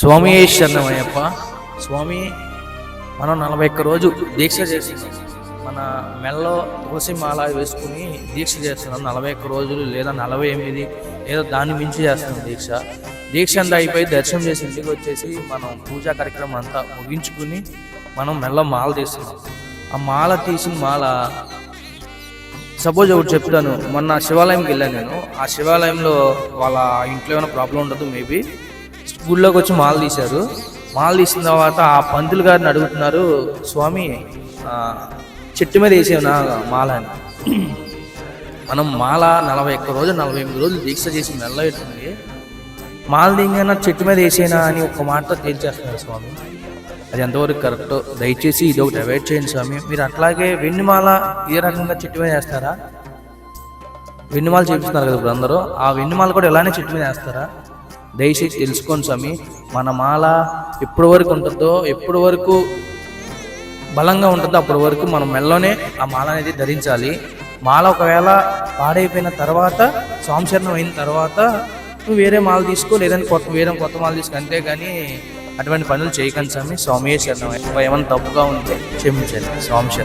స్వామి శరణమయ్యప్ప. స్వామి మనం నలభై ఒక్క రోజు దీక్ష చేస్తున్నాం మన మెల్లో తులసి మాల వేసుకుని దీక్ష చేస్తున్నాం. నలభై ఒక్క రోజులు లేదా నలభై ఎనిమిది లేదా దాన్ని మించి చేస్తున్నాం దీక్ష. దీక్ష అంతా అయిపోయి దర్శనం చేసి ఇంటికి వచ్చేసి మనం పూజా కార్యక్రమం అంతా ముగించుకుని మనం మెల్ల మాల తీస్తున్నాం. ఆ మాల తీసిన మాల సపోజ్ ఒకటి చెప్తాను. మొన్న శివాలయంకి వెళ్ళాను నేను. ఆ శివాలయంలో వాళ్ళ ఇంట్లో ఏమైనా ప్రాబ్లం ఉండదు మేబీ గుళ్ళోకి వచ్చి మాల తీశారు. మాల తీసిన తర్వాత ఆ పంతులు గారిని అడుగుతున్నారు స్వామి చెట్టు మీద వేసేవనా మాల అని మనం మాల నలభై ఒక్క రోజు నలభై ఎనిమిది రోజులు దీక్ష చేసి మెల్లబెట్టింది మాల దింగైనా చెట్టు మీద వేసేనా అని ఒక మాటతో తేల్చేస్తున్నారు స్వామి. అది ఎంతవరకు కరెక్ట్ దయచేసి ఇది ఒకటి అవాయిడ్ చేయండి స్వామి. మీరు అట్లాగే వెన్నుమాల ఏ రకంగా చెట్టు మీద వేస్తారా? వెన్నుమాల చేపిస్తున్నారు కదా ఇప్పుడు అందరూ. ఆ వెన్నుమాల కూడా ఇలానే చెట్టు మీద వేస్తారా? దయచేసి తెలుసుకోండి స్వామి మన మాల ఎప్పటి వరకు ఉంటుందో ఎప్పటి వరకు బలంగా ఉంటుందో అప్పటి వరకు మనం మెల్లోనే ఆ మాల అనేది ధరించాలి. మాల ఒకవేళ పాడైపోయిన తర్వాత సంశరణం అయిన తర్వాత నువ్వు వేరే మాల తీసుకో లేదంటే కొత్త వేరే కొత్త మాల తీసుకో అంతేగాని అటువంటి పనులు చేయకండి స్వామి. స్వామి శరణం. ఏమైనా తప్పుగా ఉంటే క్షమించండి. స్వామి శరణం.